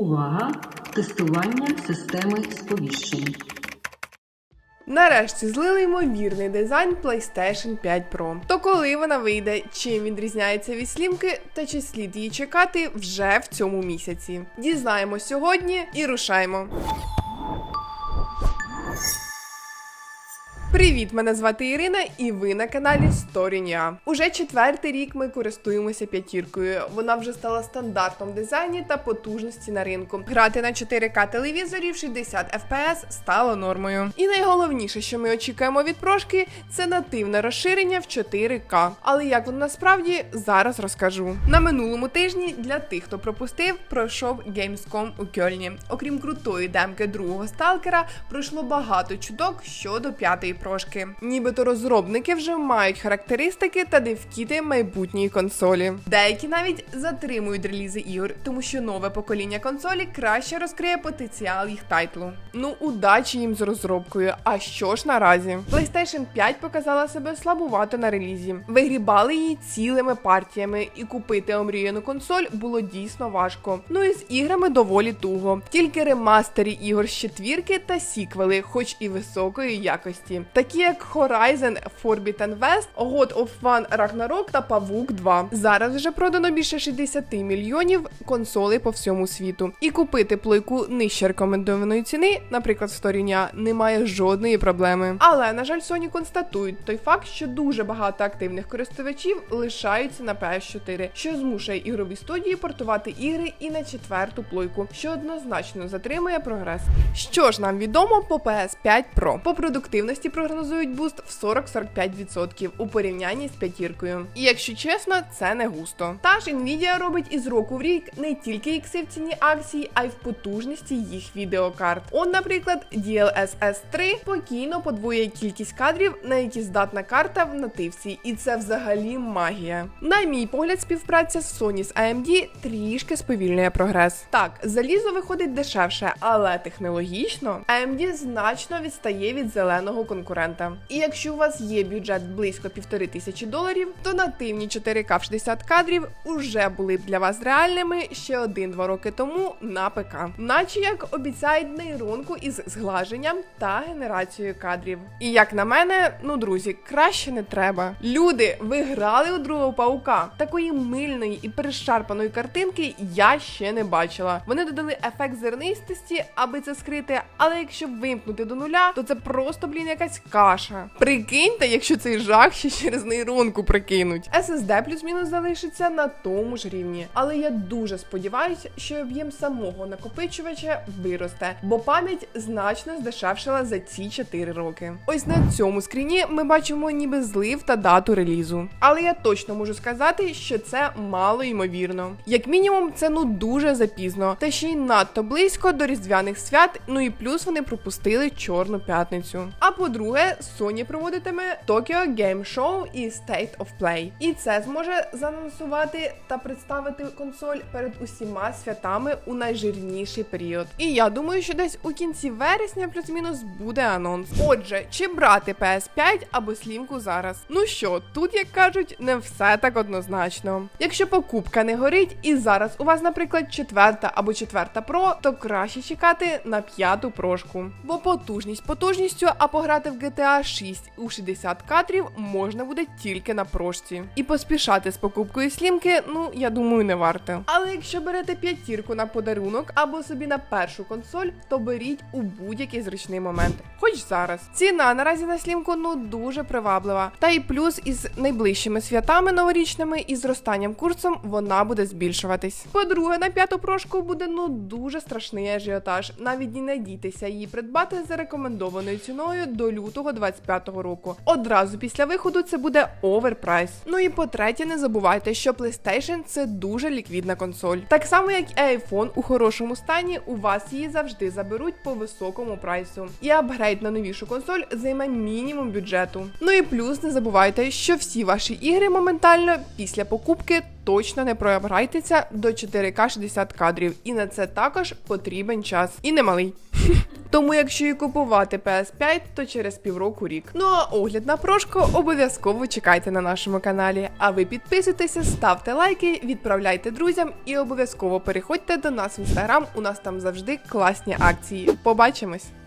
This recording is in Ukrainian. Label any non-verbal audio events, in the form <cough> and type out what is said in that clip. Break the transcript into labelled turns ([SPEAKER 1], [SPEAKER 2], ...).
[SPEAKER 1] Увага! Тестування системи сповіщень.
[SPEAKER 2] Нарешті злили ймовірний дизайн PlayStation 5 Pro. То коли вона вийде, чим відрізняється від слімки, та чи слід її чекати вже в цьому місяці? Дізнаємо сьогодні і рушаємо. Привіт, мене звати Ірина, і ви на каналі Story.ua. Уже четвертий рік ми користуємося п'ятіркою. Вона вже стала стандартом дизайні та потужності на ринку. Грати на 4К телевізорі в 60 FPS стало нормою. І найголовніше, що ми очікуємо від прошки, це нативне розширення в 4К. Але як воно насправді зараз розкажу. На минулому тижні для тих, хто пропустив, пройшов Gamescom у Кьольні. Окрім крутої демки другого сталкера, пройшло багато чудок щодо п'ятої прошки. Нібито розробники вже мають характеристики та девкіти майбутньої консолі. Деякі навіть затримують релізи ігор, тому що нове покоління консолі краще розкриє потенціал їх тайтлу. Ну, удачі їм з розробкою. А що ж наразі? PlayStation 5 показала себе слабувато на релізі. Вигрібали її цілими партіями, і купити омріяну консоль було дійсно важко. Ну і з іграми доволі туго. Тільки ремастері ігор з четвірки та сіквели, хоч і високої якості, такі як Horizon Forbidden West, God of War Ragnarok та Павук 2. Зараз вже продано більше 60 мільйонів консолей по всьому світу. І купити плойку нижче рекомендованої ціни, наприклад, сторіння, немає жодної проблеми. Але на жаль, Sony констатують той факт, що дуже багато активних користувачів лишаються на PS4, що змушує ігрові студії портувати ігри і на четверту плойку, що однозначно затримує прогрес. Що ж нам відомо по PS5 Pro? По продуктивності прогнозують буст в 40-45% у порівнянні з п'ятіркою. І якщо чесно, це не густо. Та ж Nvidia робить із року в рік не тільки ікси в ціні акцій, а й в потужності їх відеокарт. Он, наприклад, DLSS 3 спокійно подвоює кількість кадрів, на які здатна карта в нативці, і це взагалі магія. На мій погляд, співпраця з Sony з AMD трішки сповільнює прогрес. Так, залізо виходить дешевше, але технологічно AMD значно відстає від зеленого конкурента. І якщо у вас є бюджет близько півтори тисячі доларів, то нативні 4К в 60 кадрів уже були б для вас реальними ще один-два роки тому на ПК, наче як обіцяють нейронку із зглаженням та генерацією кадрів. І як на мене, ну друзі, краще не треба. Люди, ви грали у другого паука. Такої мильної і перешарпаної картинки я ще не бачила. Вони додали ефект зернистості, аби це скрити. Але якщо вимкнути до нуля, то це просто, блін, якась каша. Прикиньте, якщо цей жах ще через нейронку прикинуть. SSD плюс-мінус залишиться на тому ж рівні. Але я дуже сподіваюся, що об'єм самого накопичувача виросте, бо пам'ять значно здешевшила за ці 4 роки. Ось на цьому скріні ми бачимо ніби злив та дату релізу. Але я точно можу сказати, що це мало ймовірно. Як мінімум, це ну дуже запізно, та ще й надто близько до різдвяних свят. Ну і плюс вони пропустили чорну п'ятницю. А по-друге, Sony проводитиме Tokyo Game Show і State of Play. І це зможе заанонсувати та представити консоль перед усіма святами у найжирніший період. І я думаю, що десь у кінці вересня плюс-мінус буде анонс. Отже, чи брати PS5 або слімку зараз? Ну що, тут як кажуть, не все так однозначно. Якщо покупка не горить, і зараз у вас, наприклад, четверта або четверта Pro, то краще чекати на п'яту прошку. Бо потужність потужністю, а пограти в GTA 6 у 60 кадрів можна буде тільки на прошці. І поспішати з покупкою слімки, ну я думаю, не варто. Але якщо берете п'ятірку на подарунок або собі на першу консоль, то беріть у будь-який зручний момент, хоч зараз. Ціна наразі на слімку ну дуже приваблива. Та і плюс із найближчими святами новорічними і зростанням курсом вона буде збільшуватись. По-друге, на п'яту прошку буде ну дуже страшний ажіотаж. Навіть не надійтеся її придбати за рекомендованою ціною до лютого 25-го року. Одразу після виходу це буде оверпрайс. Ну і по-третє, не забувайте, що PlayStation це дуже ліквідна консоль. Так само, як і iPhone у хорошому стані, у вас її завжди заберуть по високому прайсу. І апгрейд на новішу консоль займе мінімум бюджету. Ну і плюс не забувайте, що всі ваші ігри моментально після покупки точно не проапграйтеся до 4К 60 кадрів, і на це також потрібен час. І немалий. <laughs> Тому, якщо і купувати PS5, то через півроку рік. Ну а огляд на прошку обов'язково чекайте на нашому каналі. А ви підписуйтеся, ставте лайки, відправляйте друзям і обов'язково переходьте до нас в інстаграм. У нас там завжди класні акції. Побачимось!